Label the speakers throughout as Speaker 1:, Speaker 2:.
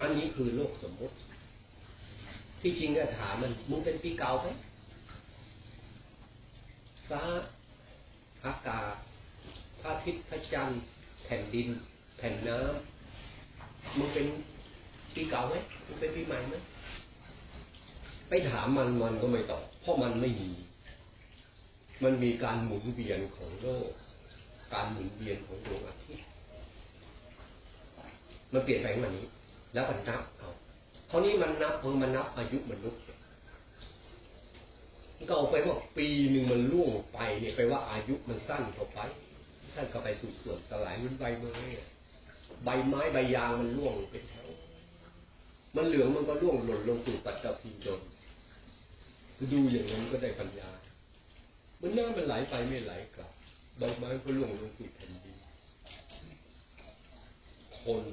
Speaker 1: อันนี้คือโลกสมมติ ที่จริงเนี่ยถามมันมึงเป็นปีเก่าไหมฟ้าอากาศพระอาทิตย์พระจันทร์แผ่นดิน แผ่นน้ำมึงเป็นปีเก่าไหมมึงเป็นปีใหม่ไหมไปถามมันมันก็ไม่ตอบเพราะมันไม่มี มันมีการหมุนเวียนของโลก การหมุนเวียนของดวงอาทิตย์มันเปลี่ยนไปแบบนี้ แล้วมันนับเอาคราวนี้มันนับเออมันนับอายุมนุษย์ก็เอาไปว่าปีหนึ่งมันล่วงไปเนี่ยไปว่าอายุมันสั้นเข้าไป สั้นเข้าไปสู่ส่วนสลายมันใบไม้ใบไม้ใบยางมันล่วงเป็นแถวมันเหลืองมันก็ล่วงหล่นลงสู่ปัจจัพิจนดูอย่างนั้นก็ได้ปัญญา มันน้ำมันไหลไปไม่ไหลกลับ ใบไม้ก็ล่วงลงสู่แผ่นดินคน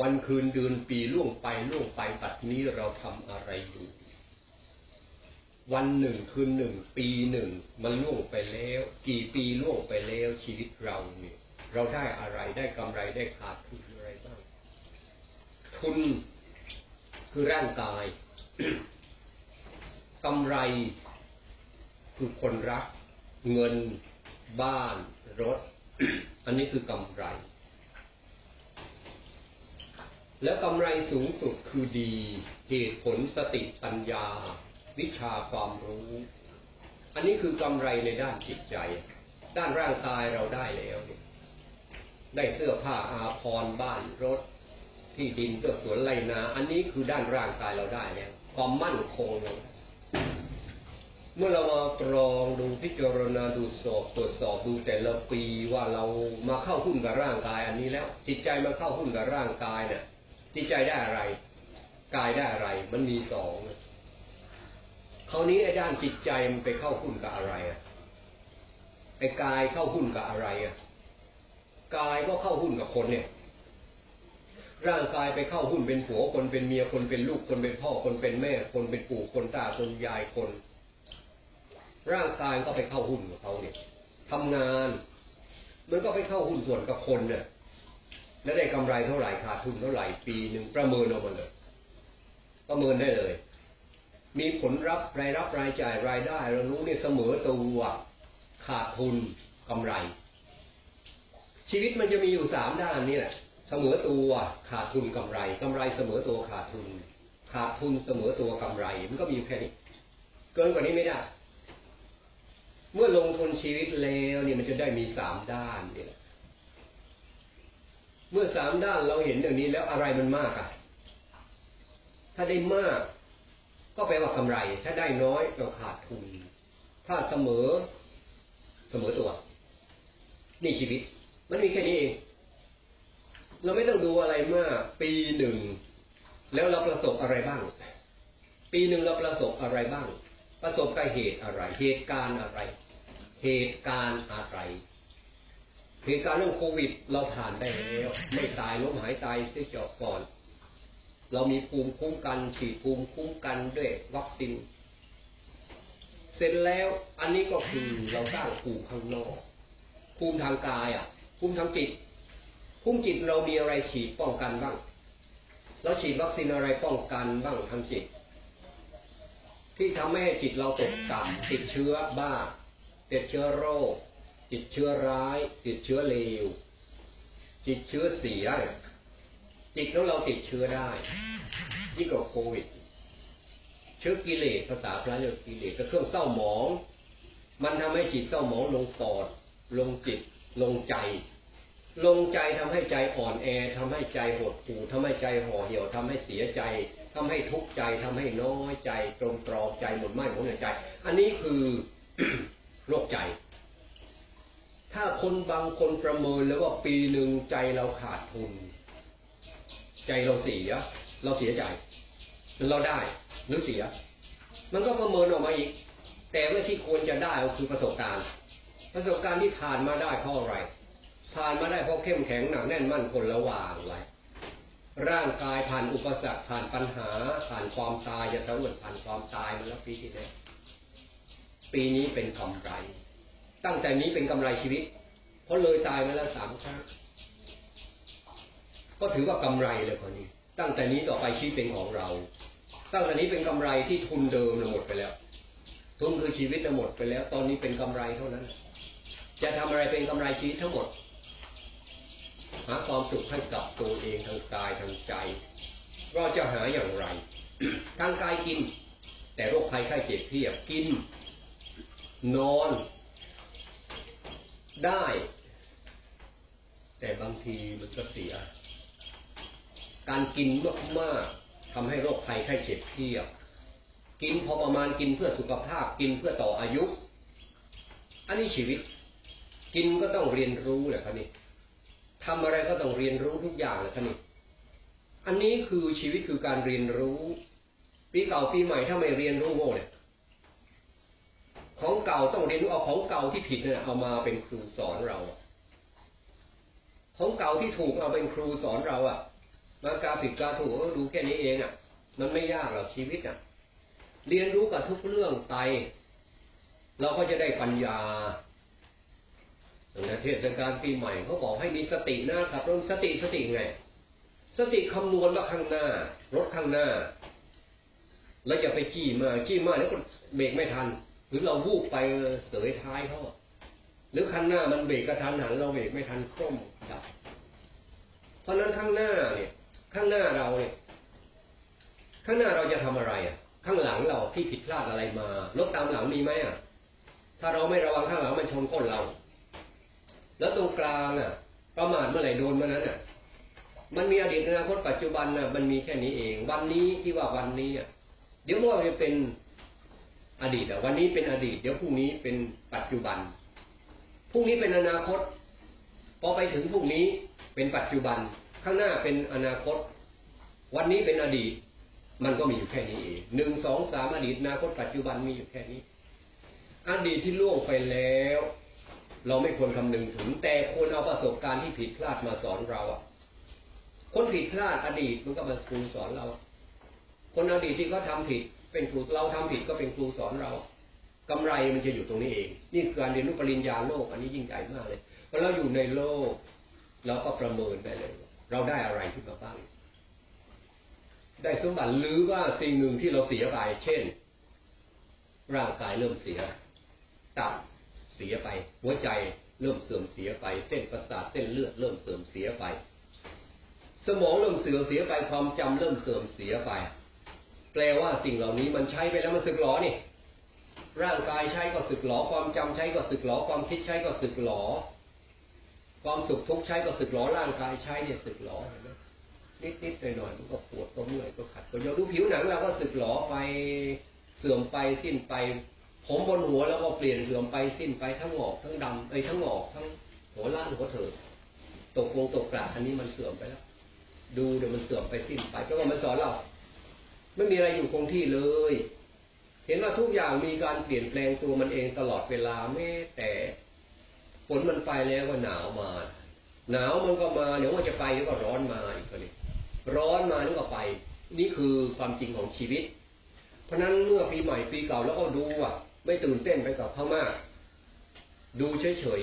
Speaker 1: วันคืนเดือนปีล่วงไปล่วงไปปัดนี้เราทำอะไรอยู่ วันหนึ่งคืนหนึ่งปีหนึ่งมันล่วงไปแล้ว กี่ปีล่วงไปแล้วชีวิตเราเนี่ย เราได้อะไรได้กำไรได้ขาดทุนอะไรบ้าง ทุนคือร่างกายกำไรคือคนรัก เงิน บ้าน รถ อันนี้คือกำไร แล้วกำไรสูงสุดคือดี เหตุผลสติปัญญา วิชาความรู้ อันนี้คือกำไรในด้านจิตใจ ด้านร่างกายเราได้แล้ว ได้เสื้อผ้าอาภรณ์บ้านรถ ที่ดินเสื้อสวนไรนา อันนี้คือด้านร่างกายเราได้แล้วความมั่นคงเราเมื่อเรามาตรองดูพิจารณาดูสอบตรวจสอบดูแต่ละปีว่าเรามาเข้าหุ้นกับร่างกาย อันนี้แล้ว จิตใจมาเข้าหุ้นกับร่างกายเนี่ย จิตใจได้อะไร กายได้อะไร มันมีสองคราวนี้ไอ้ด้านจิตใจมันไปเข้าหุ้นกับอะไรอะไอ้กายเข้าหุ้นกับอะไรอะกายก็เข้าหุ้นกับคนเนี่ย ร่างกายไปเข้าหุ้นเป็นผัวคนเป็นเมียคนเป็นลูกคนเป็นพ่อคนเป็นแม่ คนเป็นปู่คนตาคนยายคน ร่างกายก็ไปเข้าหุ้นกับเขาเนี่ยทำงานมันก็ไปเข้าหุ้นส่วนกับคนเนี่ย แล้วได้กำไรเท่าไหร่ขาดทุนเท่าไหร่ปีหนึ่งประเมินออกมาเลย ประเมินได้เลย มีผลรับรายรับรายจ่ายรายได้ เรารู้เนี่ยเสมอตัวขาดทุนกำไร ชีวิตมันจะมีอยู่สามด้านนี่แหละเสมอตัวขาดทุนกำไรกำไรเสมอตัวขาดทุน ขาดทุนเสมอตัวกำไร มันก็มีแค่นี้ เกินกว่านี้ไม่ได้ เมื่อลงทุนชีวิตแล้วเนี่ยมันจะได้มีสามด้านนี่แหละ เมื่อสามด้านเราเห็นอย่างนี้แล้วอะไรมันมากอะ ถ้าได้มาก ก็แปลว่ากำไร ถ้าได้น้อยก็ขาดทุน ถ้าเสมอเสมอตัว นี่ชีวิต มันมีแค่นี้เอง เราไม่ต้องดูอะไรมาก ปีหนึ่ง แล้วเราประสบอะไรบ้าง ปีหนึ่งเราประสบอะไรบ้าง ประสบกับเหตุอะไร เหตุการณ์อะไร เหตุการณ์อะไร เหตุการณ์เรื่องโควิด เราผ่านได้แล้วไม่ตายล้มหายตายเสียจบก่อน เรามีภูมิคุ้มกันฉีดภูมิคุ้มกันด้วยวัคซีนเสร็จแล้วอันนี้ก็คือเราสร้างภูมิข้างนอก ภูมิทางกายอะ ภูมิทางจิต ภูมิจิตเรามีอะไรฉีดป้องกันบ้าง เราฉีดวัคซีนอะไรป้องกันบ้างทางจิต ที่ทำให้จิตเราตกต่ำติดเชื้อบ้าติดเชื้อโรค ติดเชื้อร้าย ติดเชื้อเลว ติดเชื้อเสียจิตของเราติดเชื้อได้ยิ่งกว่าโควิด เชื้อกิเลสภาษาพระเรียกกิเลสก็เครื่องเศร้าหมอง มันทำให้จิตเศร้าหมองลงปอด ลงจิต ลงใจ ลงใจทำให้ใจอ่อนแอทำให้ใจหดหู่ทำให้ใจห่อเหี่ยวทำให้เสียใจทำให้ทุกข์ใจทำให้น้อยใจตรมตรอมใจหมดไหม้หมดใจ อันนี้คือโรคใจ ถ้าคนบางคนประเมินแล้วว่าปีหนึ่งใจเราขาดทุน ใจเราเสีย เราเสียใจหรือเราได้หรือเสีย มันก็ประเมินออกมาอีก แต่ว่าที่ควรจะได้ก็คือประสบการณ์ ประสบการณ์ที่ผ่านมาได้เพราะอะไรผ่านมาได้เพราะเข้มแข็งหนักแน่นมั่นคงระหว่างไรร่างกายผ่านอุปสรรคผ่านปัญหา ผ่านความตายจะตะวันผ่านความตายมาแล้วปีที่แล้วปีนี้เป็นกำไร ตั้งแต่นี้เป็นกำไรชีวิต เพราะเลยตายมาแล้วสามครั้ง ก็ถือว่ากำไรเลยคนนี้ ตั้งแต่นี้ต่อไปชีวิตเป็นของเรา ตั้งแต่นี้เป็นกำไรที่ทุนเดิมหมดไปแล้ว ทุนคือชีวิตหมดไปแล้ว ตอนนี้เป็นกำไรเท่านั้น จะทำอะไรเป็นกำไรชีวิตทั้งหมด หาความสุขให้กับตัวเองทางกายทางใจ เราจะหาอย่างไร ทางกายกิน แต่โรคภัยไข้เจ็บเพียบกิน นอน ได้ แต่บางทีมันก็เสีย การกินมากๆทำให้โรคภัยไข้เจ็บเพียบ กินพอประมาณกินเพื่อสุขภาพกินเพื่อต่ออายุ อันนี้ชีวิต กินก็ต้องเรียนรู้แหละครับนี่ทำอะไรก็ต้องเรียนรู้ทุกอย่างแหละครับนี่อันนี้คือชีวิตคือการเรียนรู้ปีเก่าปีใหม่ถ้าไม่เรียนรู้โง่เนี่ย ของเก่าต้องเรียนรู้เอาของเก่าที่ผิดเนี่ยเอามาเป็นครูสอนเรา ของเก่าที่ถูกเอาเป็นครูสอนเราอะมากาผิดกาถูกก็ดูแค่นี้เองอะ มันไม่ยากหรอกชีวิตอะ เรียนรู้กับทุกเรื่องไป เราก็จะได้ปัญญาในเทศกาลปีใหม่เขาบอกให้มีสตินะครับรสติสติไง สติคำนวณว่าข้างหน้ารถข้างหน้า แล้วอย่าไปจี้มาจี้มาแล้วก็เบรกไม่ทัน หรือเราวูบไปเสยท้ายเขาหรือข้างหน้ามันเบรกกระทันหันเราเบรกไม่ทันคร่มดับ เพราะนั้นข้างหน้าเนี่ย ข้างหน้าเราเนี่ย ข้างหน้าเราจะทำอะไรอะ ข้างหลังเราที่ผิดพลาดอะไรมารถตามหลังมีไหมอะ ถ้าเราไม่ระวังข้างหลังมันชนก้นเรา แล้วตรงกลางอะ ประมาทเมื่อไหร่โดนเมื่อนั้นอะ มันมีอดีตอนาคตปัจจุบันน่ะ มันมีแค่นี้เอง วันนี้ที่ว่าวันนี้อะเดี๋ยวว่าจะเป็น อดีตอะวันนี้เป็นอดีต เดี๋ยวพรุ่งนี้เป็นปัจจุบันพรุ่งนี้เป็นอนาคต พอไปถึงพรุ่งนี้เป็นปัจจุบัน ข้างหน้าเป็นอนาคต วันนี้เป็นอดีต มันก็มีอยู่แค่นี้เองหนึ่งสองสามอดีตอนาคตปัจจุบันมีอยู่แค่นี้ อดีตที่ล่วงไปแล้ว เราไม่ควรคำนึงถึง แต่ควรเอาประสบการณ์ที่ผิดพลาดมาสอนเราอะ คนผิดพลาดอดีตมันก็มาครูสอนเรา คนอดีตที่เขาทาผิด เป็นครูเราทำผิดก็เป็นครูสอนเรากำไรมันจะอยู่ตรงนี้เอง นี่คือการเรียนรู้ปริญญาโลก อันนี้ยิ่งใหญ่มากเลยพอเราอยู่ในโลก เราก็ประเมินได้เลย เราได้อะไรขึ้นมาบ้าง ได้สมบัติหรือว่าสิ่งหนึ่งที่เราเสียไป เช่น ร่างกายเริ่มเสียตับเสียไป หัวใจเริ่มเสื่อมเสียไป เส้นประสาทเส้นเลือดเริ่มเสื่อมเสียไป สมองเริ่มเสื่อมเสียไปความจำเริ่มเสื่อมเสียไป แปลว่าสิ่งเหล่านี้มันใช้ไปแล้วมันสึกหรอนี่ ร่างกายใช้ก็สึกหรอความจำใช้ก็สึกหรอความคิดใช้ก็สึกหรอความสุขทุกข์ใช้ก็สึกหรอร่างกายใช้เนี่ยสึกหรอเห็นไหมนิดนิดหน่อยหน่อยมันก็ปวดก็เมื่อยก็ขัดก็ยกดูผิวหนังเราก็สึกหรอไปเสื่อมไปสิ้นไป ผมบนหัวแล้วก็เปลี่ยนเสื่อมไปสิ้นไปทั้งหงอกทั้งดำไอ้ทั้งหงอกทั้งหัวล้านหัวเถิดตกลงตกกระอันนี้มันเสื่อมไปแล้ว ดูเดี๋ยวมันเสื่อมไปสิ้นไปเพราะว่ามันสอนเรา ไม่มีอะไรอยู่คงที่เลย เห็นว่าทุกอย่างมีการเปลี่ยนแปลงตัวมันเองตลอดเวลาแม้แต่ฝนมันไปแล้วก็หนาวมา หนาวมันก็มาเดี๋ยวมันจะไปเดี๋ยวก็ร้อนมาอีกทีร้อนมานี่ก็ไป นี่คือความจริงของชีวิต เพราะนั้นเมื่อปีใหม่ปีเก่าแล้วก็ดูอะ ไม่ตื่นเต้นไปกับเขามาก ดูเฉย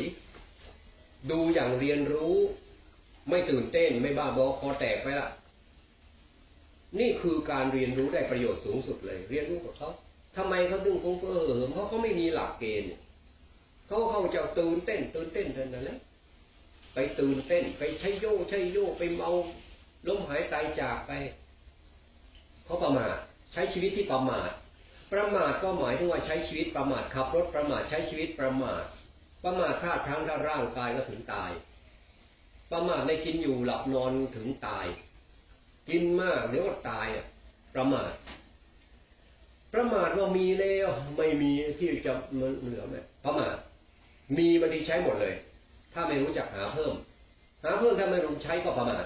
Speaker 1: ๆดูอย่างเรียนรู้ ไม่ตื่นเต้นไม่บ้าบอคอแตกไปละ นี่คือการเรียนรู้ได้ประโยชน์สูงสุดเลย เรียนรู้กับเขาทำไมเขาดึงคงเออเหิมเพราะเขาไม่มีหลักเกณฑ์เขาเขาจะตื่นเต้น ตื่นเต้นเท่านั้นแหละไปตื่นเต้น ไปใช้โยใช้โยไปเมาล้มหายตายจากไปเขาประมาทใช้ชีวิตที่ประมาทประมาทก็หมายถึงว่าใช้ชีวิตประมาทขับรถประมาทใช้ชีวิตประมาทประมาทพลาดพลั้งถ้าร่างกายก็ถึงตาย ประมาทในกินอยู่หลับนอนถึงตาย กินมากเดี๋ยวก็ตายอะประมาทประมาทว่ามีแล้วไม่มีที่จะมันเหลือไหมประมาทมีมันดีใช้หมดเลย ถ้าไม่รู้จักหาเพิ่ม หาเพิ่มถ้าไม่รู้ใช้ก็ประมาท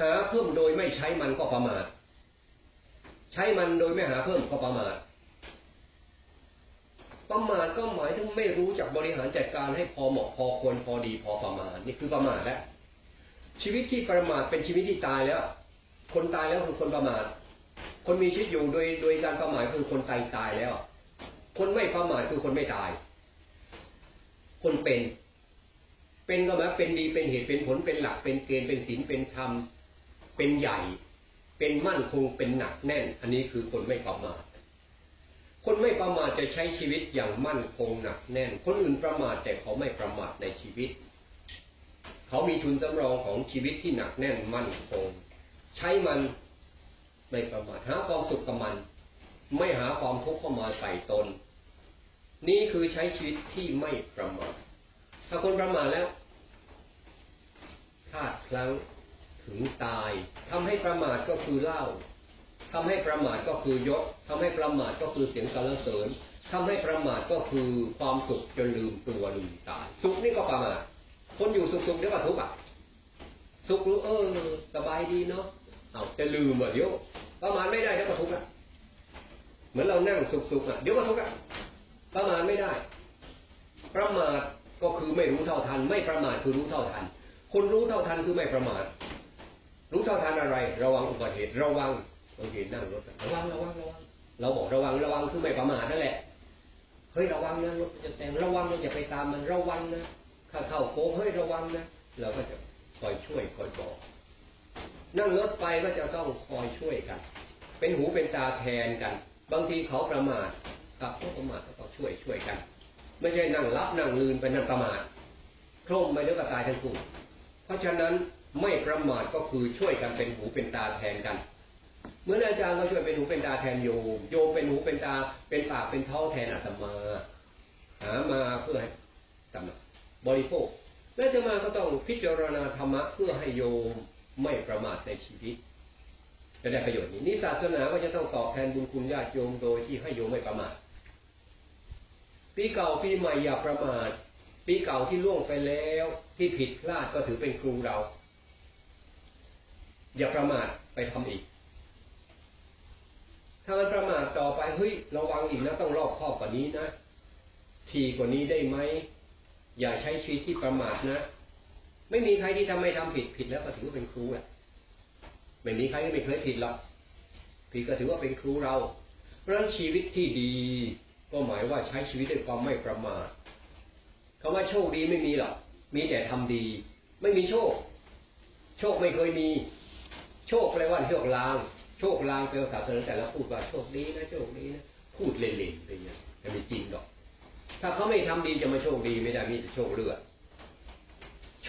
Speaker 1: หาเพิ่มโดยไม่ใช้มันก็ประมาทใช้มันโดยไม่หาเพิ่มก็ประมาทประมาทก็หมายถึงไม่รู้จักบริหารจัดการให้พอเหมาะพอควรพอดีพอประมาณนี่คือประมาทแล้วชีวิตที่ประมาทเป็นชีวิตที่ตายแล้ว คนตายแล้วคือคนประมาทคนมีชีวิตอยู่โดยโดยการประมาทคือคนตายตายแล้ว คนไม่ประมาทคือคนไม่ตาย คนเป็น เป็นก็หมายเป็นดีเป็นเหตุเป็นผลเป็นหลัก เป็นเกณฑ์เป็นศีลเป็นธรรม เป็นใหญ่ เป็นมั่นคงเป็นหนักแน่น อันนี้คือคนไม่ประมาทคนไม่ประมาทจะใช้ชีวิตอย่างมั่นคงหนักแน่น คนอื่นประมาทแต่เขาไม่ประมาทในชีวิต เขามีทุนสำรองของชีวิตที่หนักแน่นมั่นคง ใช้มันไม่ประมาทหาความสุขกับมัน ไม่หาความทุกข์เข้ามาใส่ตน นี่คือใช้ชีวิตที่ไม่ประมาทถ้าคนประมาทแล้วพลาดพลั้งถึงตายทำให้ประมาทก็คือเล่าทำให้ประมาทก็คือยศทำให้ประมาทก็คือเสียงสรรเสริญทำให้ประมาทก็คือความสุขจนลืมตัวลืมตาย สุขนี่ก็ประมาทคนอยู่สุขๆเดี๋ยวก็ทุกข์อะสุขรู้เออสบายดีเนาะ เอาจะลืมอะเดี๋ยวประมาทไม่ได้เดี๋ยวก็ทุกข์ละเหมือนเรานั่งสุขๆอะเดี๋ยวก็ทุกข์อะประมาทไม่ได้ ประมาทก็คือไม่รู้เท่าทัน ไม่ประมาทคือรู้เท่าทัน คนรู้เท่าทันคือไม่ประมาทรู้เท่าทันอะไร ระวังอุบัติเหตุระวังบางทีนั่งรถระวังระวังระวังเราบอกระวังระวังคือไม่ประมาทนั่นแหละเฮ้ยระวังนะรถจะแซงระวังนะอย่าไปตามมันระวังนะถ้าเข้าโค้งเฮ้ยระวังนะเราก็จะคอยช่วยคอยบอก นั่งรถไปก็จะต้องคอยช่วยกัน เป็นหูเป็นตาแทนกัน บางทีเขาประมาทกับเขาประมาทก็ต้องช่วยช่วยกัน ไม่ใช่นั่งรับนั่งลืนไปนั่งประมาทโคร่มไปแล้วก็ตายทั้งคู่เพราะฉะนั้นไม่ประมาทก็คือช่วยกันเป็นหูเป็นตาแทนกัน เมื่ออาจารย์ก็ช่วยเป็นหูเป็นตาแทนโยมโยมเป็นหูเป็นตาเป็นปากเป็นเท้าแทนอาตมาหามาเพื่อให้ธรรมะบริโภคและจะมาก็ต้องพิจารณาธรรมะเพื่อให้โยม ไม่ประมาทในชีวิต จะได้ประโยชน์นี้นี่ศาสนาก็จะต้องตอบแทนบุญคุณญาติโยมโดยที่ให้โยมไม่ประมาทปีเก่าปีใหม่อย่าประมาทปีเก่าที่ล่วงไปแล้ว ที่ผิดพลาดก็ถือเป็นครูเรา อย่าประมาทไปทำอีก ถ้ามันประมาทต่อไปเฮ้ยระวังอีกนะต้องรอบคอบกว่านี้นะทีกว่านี้ได้ไหมอย่าใช้ชีวิตที่ประมาทนะ ไม่มีใครที่ทำไม่ทำผิดผิดแล้วก็ถือว่าเป็นครูแหละไม่มีใครที่ไม่เคยผิดหรอกผิดก็ถือว่าเป็นครูเรา เพราะฉะนั้นชีวิตที่ดีก็หมายว่าใช้ชีวิตด้วยความไม่ประมาทคำว่าโชคดีไม่มีหรอกมีแต่ทำดี ไม่มีโชค โชคไม่เคยมี โชคแปลว่าโชคลาง โชคลางแปลว่าศาสนาแต่ละพูดว่าโชคดีนะโชคดีนะพูดเล่นๆไปอย่างจะไม่จริงหรอก ถ้าเขาไม่ทำดีจะมาโชคดีไม่ได้มีแต่โชคเลือด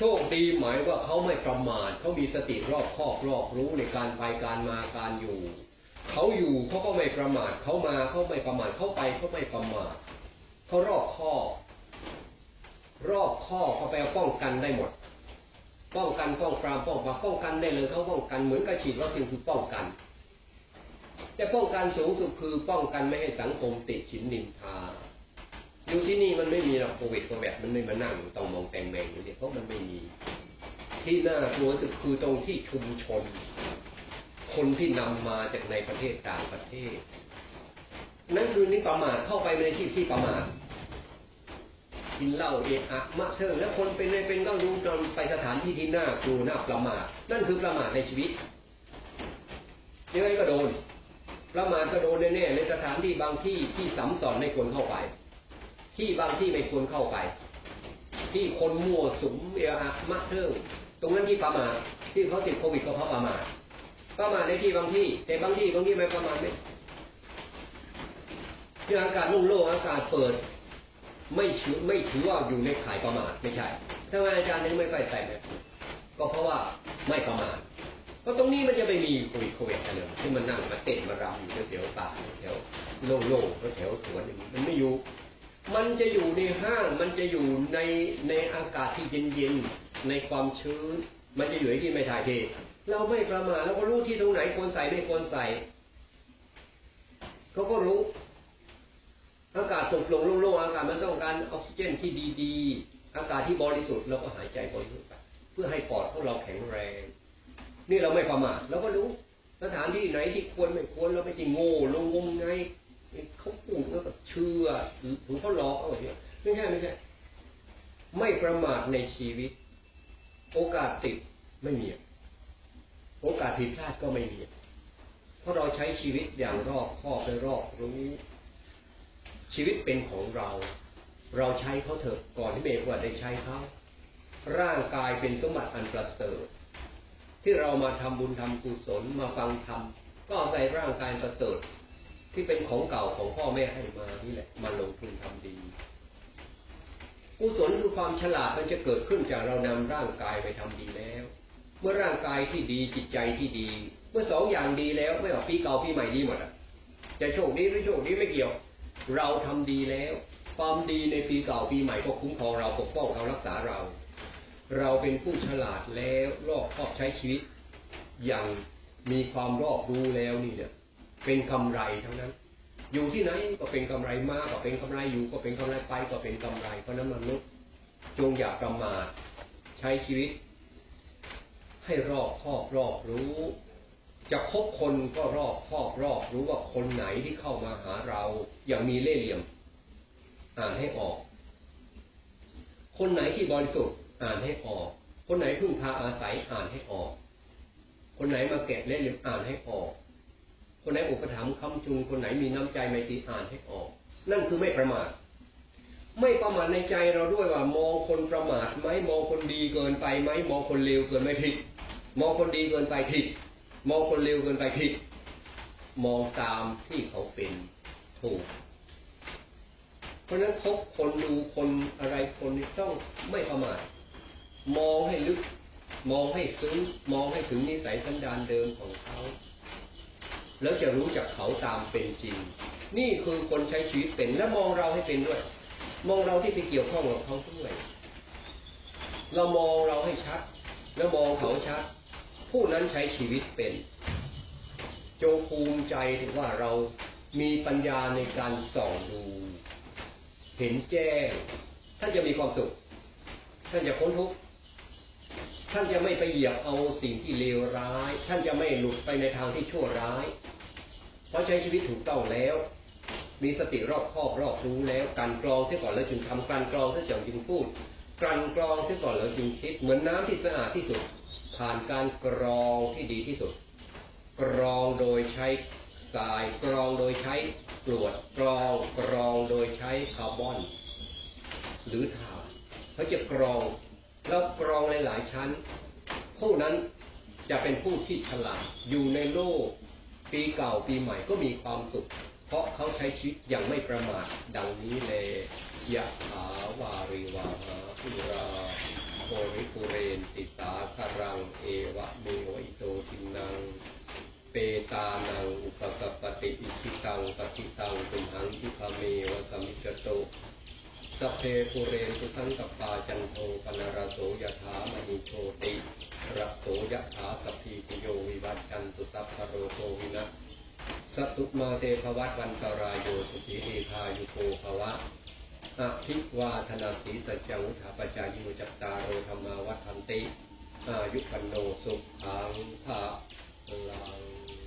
Speaker 1: โชคดีหมายว่าเขาไม่ประมาทเขามีสติรอบคอบรอบรู้ในการไปการมาการอยู่เขาอยู่เขาก็ไม่ประมาทเขามาเขาไม่ประมาทเขาไปเขาไม่ประมาทเขารอบข้อบรอบข้อบเขาแปป้องกันได้หมด ป้องกันป้องปรามป้องปราป้องกันได้เลยเขาป้องกันเหมือนกับฉีดวัคซีนคือป้องกันแต่ป้องกันสูงสุดคือป้องกันไม่ให้สังคมติดฉินนินทา อยู่ที่นี่มันไม่มีหรอกโควิดโควิดมันไม่มานั่งต้องมองแตงแมงอยู่เนี่ยเพราะมันไม่มี ที่น่ากลัวสุดคือตรงที่ชุมชน คนที่นำมาจากในประเทศต่างประเทศ นั่นคือนี่ประมาทเข้าไปในที่ที่ประมาทกินเหล้าเอะอะมะเทิงแล้วคนเป็นไม่เป็นก็รู้จนไปสถานที่ที่น่ากลัวน่าประมาทนั่นคือประมาทในชีวิตยังไงก็โดนประมาทก็โดนแน่ๆในสถานที่บางที่ที่สัมสอนไม่ควรเข้าไป ที่บางที่ไม่ควรเข้าไป ที่คนมั่วสุมเอะอะมะเทิงตรงนั้นที่ประมาทที่เขาติดโควิดก็เพราะประมาทประมาทในที่บางที่ แต่บางที่บางที่ไม่ประมาทไม่ที่อากาศโล่งๆอากาศเปิด ไม่ถือไม่ถือว่าอยู่ในข่ายประมาทไม่ใช่ถ้าว่าอาจารย์นึงไม่ไปใส่เนี่ยก็เพราะว่าไม่ประมาทก็ตรงนี้มันจะไปมีโควิดโควิดเลยที่มันนั่งมาเต้นมารำอยู่แถวป่าแถวโล่งๆแถวสวนอย่างนี้มันไม่อยู่ มันจะอยู่ในห้าง มันจะอยู่ในในอากาศที่เย็นๆ ในความชื้น มันจะอยู่ในที่ไม่ถ่ายเท เราไม่ประมาทเราก็รู้ที่ตรงไหนควรใส่ไม่ควรใส่เขาก็รู้ อากาศตกลงโล่งๆ อากาศมันต้องการออกซิเจนที่ดีๆ อากาศที่บริสุทธิ์เราก็หายใจบริสุทธิ์ไปเพื่อให้ปอดของเราแข็งแรง นี่เราไม่ประมาทเราก็รู้ สถานที่ไหนที่ควรไม่ควรเราไม่จริงโง่ลงงมไง เขาพูดแล้วก็เชื่อถือเขาลอกเออย่างเงี้ยไม่ใช่ไม่ใช่ ไม่ประมาทในชีวิต โอกาสติดไม่มี โอกาสผิดพลาดก็ไม่มี เพราะเราใช้ชีวิตอย่างรอบคอบและรอบรู้ ชีวิตเป็นของเรา เราใช้เขาเถอะก่อนที่เมฆว่าได้ใช้เขาร่างกายเป็นสมบัติอันประเสริฐที่เรามาทำบุญทำกุศลมาฟังธรรมก็อาศัยร่างกายประเสริฐ ที่เป็นของเก่าของพ่อแม่ให้มานี่แหละมาลงทุนทำดีกุศลคือความฉลาดมันจะเกิดขึ้นจากเรานำร่างกายไปทำดีแล้ว เมื่อร่างกายที่ดีจิตใจที่ดี เมื่อสองอย่างดีแล้วไม่ว่าปีเก่าปีใหม่ดีหมดอะจะโชคดีหรือโชคดีไม่เกี่ยว เราทำดีแล้ว ความดีในปีเก่าปีใหม่ก็คุ้มครองเราปกป้องเรารักษาเรา เราเป็นผู้ฉลาดแล้วรอบครอบใช้ชีวิต อย่างมีความรอบรู้แล้วนี่เนี่ย เป็นกำไรทั้งนั้น อยู่ที่ไหนก็เป็นกำไรมากก็เป็นกำไรอยู่ก็เป็นกำไรไปก็เป็นกำไร เพราะนั้นมนุษย์จงอย่าประมาทใช้ชีวิต ให้รอบครอบรอบรู้ จะคบคนก็รอบครอบรอบรู้ว่าคนไหนที่เข้ามาหาเราอย่างมีเล่ห์เหลี่ยม อ่านให้ออก คนไหนที่บริสุทธิ์อ่านให้ออก คนไหนพึ่งพาอาศัยอ่านให้ออก คนไหนมาแกะเล่ห์เหลี่ยมอ่านให้ออก คนไหนอุปถัมภ์คำจุงคนไหนมีน้ำใจไมตรีอ่านให้ออก นั่นคือไม่ประมาทไม่ประมาทในใจเราด้วยว่ามองคนประมาทไหมมองคนดีเกินไปไหมมองคนเลวเกินไม่ผิด มองคนดีเกินไปผิด มองคนเลวเกินไปผิด มองตามที่เขาเป็นถูก เพราะฉะนั้นพบคนดูคนอะไรคนนี้ต้องไม่ประมาทมองให้ลึก มองให้ซึ้งมองให้ถึงนิสัยสันดานเดิมของเขา แล้วจะรู้จักเขาตามเป็นจริง นี่คือคนใช้ชีวิตเป็นและมองเราให้เป็นด้วย มองเราที่ไปเกี่ยวข้องกับเขาด้วยเรามองเราให้ชัด แล้วมองเขาชัด ผู้นั้นใช้ชีวิตเป็นจงภูมิใจถึงว่าเรามีปัญญาในการส่องดู เห็นแจ้งท่านจะมีความสุขท่านจะพ้นทุกข์ ท่านจะไม่ไปเหยียบเอาสิ่งที่เลวร้าย ท่านจะไม่หลุดไปในทางที่ชั่วร้าย เพราะใช้ชีวิตถูกต้องแล้ว มีสติรอบครอบรอบรู้แล้วการกรองเสียก่อนแล้วจึงทำการกรองเสียก่อนจึงพูดการกรองเสียก่อนแล้วจึงคิด เหมือนน้ำที่สะอาดที่สุด ผ่านการกรองที่ดีที่สุด กรองโดยใช้ทรายกรองโดยใช้กรวดกรองกรองโดยใช้คาร์บอน หรือถ่านเขาจะกรอง แล้วกรองหลายๆชั้น ผู้นั้นจะเป็นผู้ที่ฉลาดอยู่ในโลก ปีเก่าปีใหม่ก็มีความสุข เพราะเขาใช้ชีวิตอย่างไม่ประมาทดังนี้เลยยะถาวาริวาหาปุราโอริปุเรนติสาคารัง เอวะเมวอิโตทินัง เปตานังอุปกปติอิชิตังปฏิตังตุมหังทิพเมวะสมิจ สพเพปุเรนตุสังกปาจันโทปนารโสยถามณิโชติระโสยถาสพพีติโยวิวัจจันตุสัพพโรโควินะสตุมาเตภวัตวันตรายโยสุขีเอคายุโกภวะอภิวาธนาสีสัจจังุถาปจายุจัตตารโอธรรมาวัฏันติ อายุปันโนสุขังภาลัง